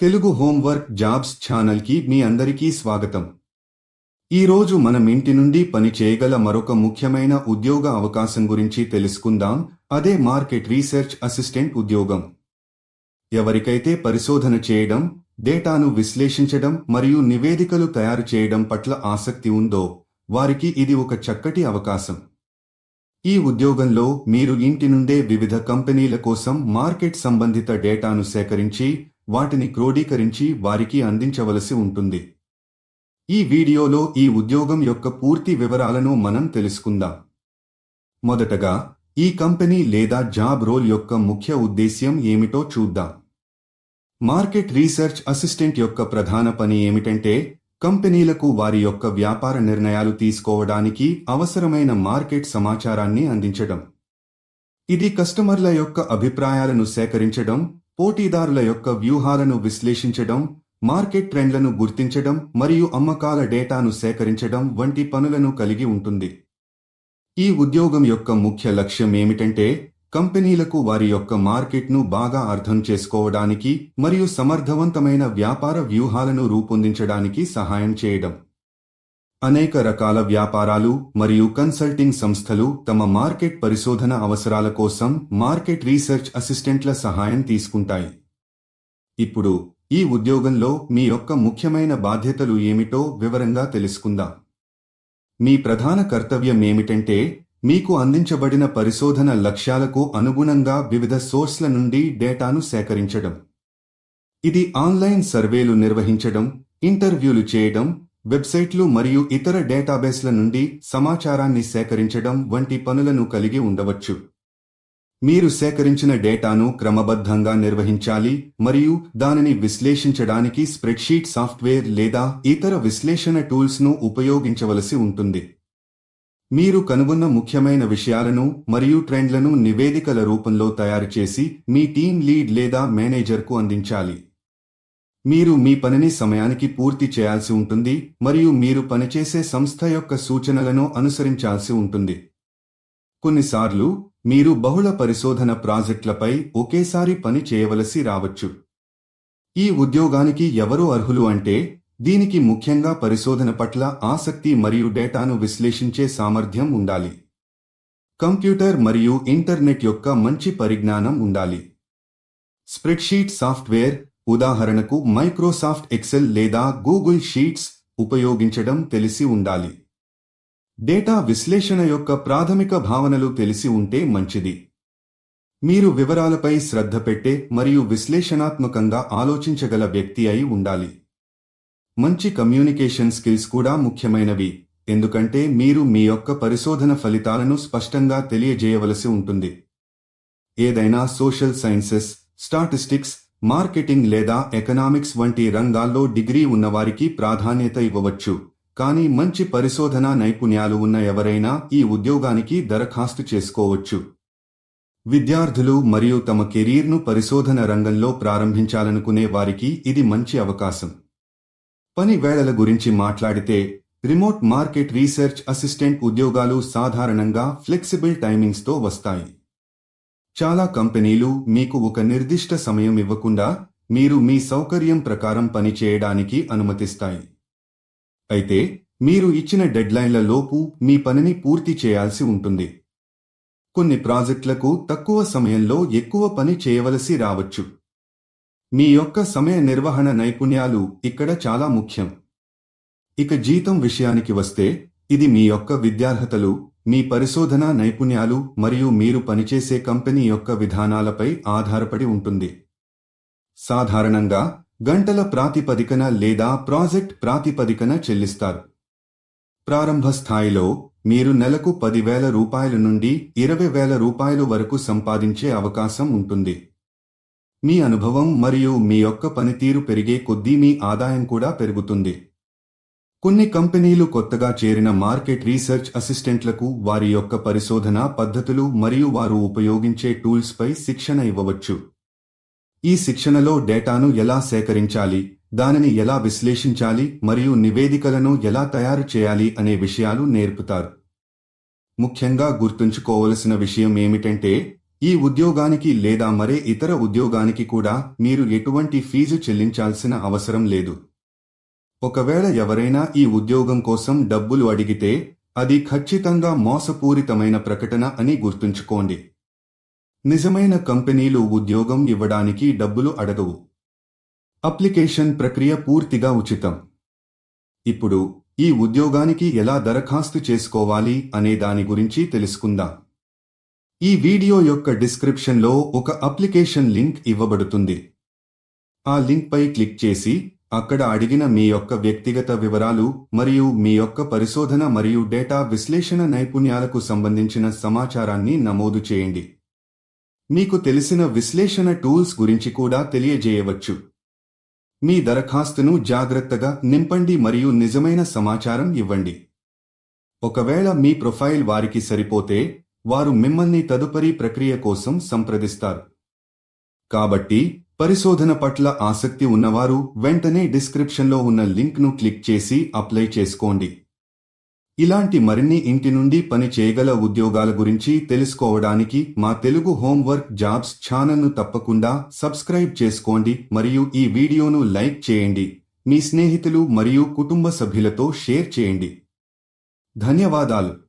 Telugu homework jobs ఛానల్కి మీ అందరికీ స్వాగతం. ఈరోజు మనం ఇంటి నుండి పని చేయగల మరొక ముఖ్యమైన ఉద్యోగ అవకాశం గురించి తెలుసుకుందాం. అదే మార్కెట్ రీసెర్చ్ అసిస్టెంట్ ఉద్యోగం. ఎవరికైతే పరిశోధన చేయడం డేటాను విశ్లేషించడం మరియు నివేదికలు తయారు చేయడం పట్ల ఆసక్తి ఉందో వారికి ఇది ఒక చక్కటి అవకాశం. ఈ ఉద్యోగంలో మీరు ఇంటి నుండే వివిధ కంపెనీల కోసం మార్కెట్ సంబంధిత డేటాను సేకరించి వాటిని క్రోడీకరించి వారికి అందించవలసి ఉంటుంది. ఈ వీడియోలో ఈ ఉద్యోగం యొక్క పూర్తి వివరాలను మనం తెలుసుకుందాం. మొదటగా ఈ కంపెనీ లేదా జాబ్ రోల్ యొక్క ముఖ్య ఉద్దేశ్యం ఏమిటో చూద్దాం. మార్కెట్ రీసెర్చ్ అసిస్టెంట్ యొక్క ప్రధాన పని ఏమిటంటే కంపెనీలకు వారి యొక్క వ్యాపార నిర్ణయాలు తీసుకోవడానికి అవసరమైన మార్కెట్ సమాచారాన్ని అందించడం. ఇది కస్టమర్ల యొక్క అభిప్రాయాలను సేకరించడం పోటీదారుల యొక్క వ్యూహాలను విశ్లేషించడం మార్కెట్ ట్రెండ్లను గుర్తించడం మరియు అమ్మకాల డేటాను సేకరించడం వంటి పనులను కలిగి ఉంటుంది. ఈ ఉద్యోగం యొక్క ముఖ్య లక్ష్యం ఏమిటంటే కంపెనీలకు వారి యొక్క మార్కెట్ను బాగా అర్థం చేసుకోవడానికి మరియు సమర్థవంతమైన వ్యాపార వ్యూహాలను రూపొందించడానికి సహాయం చేయడం. అనేక రకాల వ్యాపారాలు మరియు కన్సల్టింగ్ సంస్థలు తమ మార్కెట్ పరిశోధన అవసరాల కోసం మార్కెట్ రీసెర్చ్ అసిస్టెంట్ల సహాయం తీసుకుంటాయి. ఇప్పుడు ఈ ఉద్యోగంలో మీ యొక్క ముఖ్యమైన బాధ్యతలు ఏమిటో వివరంగా తెలుసుకుందాం. మీ ప్రధాన కర్తవ్యం ఏమిటంటే మీకు అందించబడిన పరిశోధన లక్ష్యాలకు అనుగుణంగా వివిధ సోర్స్ల నుండి డేటాను సేకరించడం. ఇది ఆన్లైన్ సర్వేలు నిర్వహించడం ఇంటర్వ్యూలు చేయడం వెబ్సైట్లు మరియు ఇతర డేటాబేస్ల నుండి సమాచారాన్ని సేకరించడం వంటి పనులను కలిగి ఉండవచ్చు. మీరు సేకరించిన డేటాను క్రమబద్ధంగా నిర్వహించాలి మరియు దానిని విశ్లేషించడానికి స్ప్రెడ్షీట్ సాఫ్ట్వేర్ లేదా ఇతర విశ్లేషణ టూల్స్ను ఉపయోగించవలసి ఉంటుంది. మీరు కనుగొన్న ముఖ్యమైన విషయాలను మరియు ట్రెండ్లను నివేదికల రూపంలో తయారు చేసి మీ టీం లీడ్ లేదా మేనేజర్కు అందించాలి. మీరు మీ పనిని సమయానికి పూర్తి చేయాల్సి ఉంటుంది మరియు మీరు పనిచేసే సంస్థ యొక్క సూచనలను అనుసరించాల్సి ఉంటుంది. కొన్నిసార్లు మీరు బహుళ పరిశోధన ప్రాజెక్టులపై ఒకేసారి పని చేయవలసి రావచ్చు. ఈ ఉద్యోగానికి ఎవరు అర్హులు అంటే దీనికి ముఖ్యంగా పరిశోధన పట్ల ఆసక్తి మరియు డేటాను విశ్లేషించే సామర్థ్యం ఉండాలి. కంప్యూటర్ మరియు ఇంటర్నెట్ యొక్క మంచి పరిజ్ఞానం ఉండాలి. స్ప్రెడ్షీట్ సాఫ్ట్వేర్ ఉదాహరణకు మైక్రోసాఫ్ట్ ఎక్సెల్ లేదా గూగుల్ షీట్స్ ఉపయోగించడం తెలిసి ఉండాలి. డేటా విశ్లేషణ యొక్క ప్రాథమిక భావనలు తెలిసి ఉంటే మంచిది. మీరు వివరాలపై శ్రద్ధ పెట్టే మరియు విశ్లేషణాత్మకంగా ఆలోచించగల వ్యక్తి అయి ఉండాలి. మంచి కమ్యూనికేషన్ స్కిల్స్ కూడా ముఖ్యమైనవి ఎందుకంటే మీరు మీ యొక్క పరిశోధన ఫలితాలను స్పష్టంగా తెలియజేయవలసి ఉంటుంది. ఏదైనా సోషల్ సైన్సెస్ స్టాటిస్టిక్స్ మార్కెటింగ్ లేదా ఎకనామిక్స్ వంటి రంగాల్లో డిగ్రీ ఉన్నవారికి ప్రాధాన్యత ఇవ్వవచ్చు. కానీ మంచి పరిశోధనా నైపుణ్యాలు ఉన్న ఎవరైనా ఈ ఉద్యోగానికి దరఖాస్తు చేసుకోవచ్చు. విద్యార్థులు మరియు తమ కెరీర్ను పరిశోధన రంగంలో ప్రారంభించాలనుకునే వారికి ఇది మంచి అవకాశం. పని వేళల గురించి మాట్లాడితే రిమోట్ మార్కెట్ రీసెర్చ్ అసిస్టెంట్ ఉద్యోగాలు సాధారణంగా ఫ్లెక్సిబుల్ టైమింగ్స్తో వస్తాయి. చాలా కంపెనీలు మీకు ఒక నిర్దిష్ట సమయం ఇవ్వకుండా మీరు మీ సౌకర్యం ప్రకారం పని చేయడానికి అనుమతిస్తాయి. అయితే మీరు ఇచ్చిన డెడ్లైన్ల లోపు మీ పనిని పూర్తి చేయాల్సి ఉంటుంది. కొన్ని ప్రాజెక్టులకు తక్కువ సమయంలో ఎక్కువ పని చేయవలసి రావచ్చు. మీ యొక్క సమయ నిర్వహణ నైపుణ్యాలు ఇక్కడ చాలా ముఖ్యం. ఇక జీతం విషయానికి వస్తే ఇది మీ యొక్క విద్యార్హతలు మీ పరిశోధన నైపుణ్యాలు మరియు మీరు పనిచేసే కంపెనీ యొక్క విధానాలపై ఆధారపడి ఉంటుంది. సాధారణంగా గంటల ప్రాతిపదికన లేదా ప్రాజెక్ట్ ప్రాతిపదికన చెల్లిస్తారు. ప్రారంభ స్థాయిలో మీరు నెలకు పదివేల రూపాయల నుండి ఇరవై వేల రూపాయలు వరకు సంపాదించే అవకాశం ఉంటుంది. మీ అనుభవం మరియు మీ యొక్క పనితీరు పెరిగే కొద్దీ మీ ఆదాయం కూడా పెరుగుతుంది. కొన్ని కంపెనీలు కొత్తగా చేరిన మార్కెట్ రీసెర్చ్ అసిస్టెంట్లకు వారి యొక్క పరిశోధన పద్ధతులు మరియు వారు ఉపయోగించే టూల్స్పై శిక్షణ ఇవ్వవచ్చు. ఈ శిక్షణలో డేటాను ఎలా సేకరించాలి దానిని ఎలా విశ్లేషించాలి మరియు నివేదికలను ఎలా తయారు చేయాలి అనే విషయాలు నేర్పుతారు. ముఖ్యంగా గుర్తుంచుకోవలసిన విషయం ఏమిటంటే ఈ ఉద్యోగానికి లేదా మరే ఇతర ఉద్యోగానికి కూడా మీరు ఎటువంటి ఫీజు చెల్లించాల్సిన అవసరం లేదు. ఒకవేళ ఎవరైనా ఈ ఉద్యోగం కోసం డబ్బులు అడిగితే అది ఖచ్చితంగా మోసపూరితమైన ప్రకటన అని గుర్తుంచుకోండి. నిజమైన కంపెనీలు ఉద్యోగం ఇవ్వడానికి డబ్బులు అడగవు. అప్లికేషన్ ప్రక్రియ పూర్తిగా ఉచితం. ఇప్పుడు ఈ ఉద్యోగానికి ఎలా దరఖాస్తు చేసుకోవాలి అనే దాని గురించి తెలుసుకుందాం. ఈ వీడియో యొక్క డిస్క్రిప్షన్లో ఒక అప్లికేషన్ లింక్ ఇవ్వబడుతుంది. ఆ లింక్పై క్లిక్ చేసి అక్కడ అడిగిన మీ యొక్క వ్యక్తిగత వివరాలు మరియు మీ యొక్క పరిశోధన మరియు డేటా విశ్లేషణ నైపుణ్యాలకు సంబంధించిన సమాచారాన్ని నమోదు చేయండి. మీకు తెలిసిన విశ్లేషణ టూల్స్ గురించి కూడా తెలియజేయవచ్చు. మీ దరఖాస్తును జాగ్రత్తగా నింపండి మరియు నిజమైన సమాచారం ఇవ్వండి. ఒకవేళ మీ ప్రొఫైల్ వారికి సరిపోతే వారు మిమ్మల్ని తదుపరి ప్రక్రియ కోసం సంప్రదిస్తారు. కాబట్టి పరిశోధన పట్ల ఆసక్తి ఉన్నవారు వెంటనే డిస్క్రిప్షన్లో ఉన్న లింక్ను క్లిక్ చేసి అప్లై చేసుకోండి. ఇలాంటి మరిన్ని ఇంటి నుండి పని చేయగల ఉద్యోగాల గురించి తెలుసుకోవడానికి మా తెలుగు హోంవర్క్ జాబ్స్ ఛానల్ను తప్పకుండా సబ్స్క్రైబ్ చేసుకోండి మరియు ఈ వీడియోను లైక్ చేయండి. మీ స్నేహితులు మరియు కుటుంబ సభ్యులతో షేర్ చేయండి. ధన్యవాదాలు.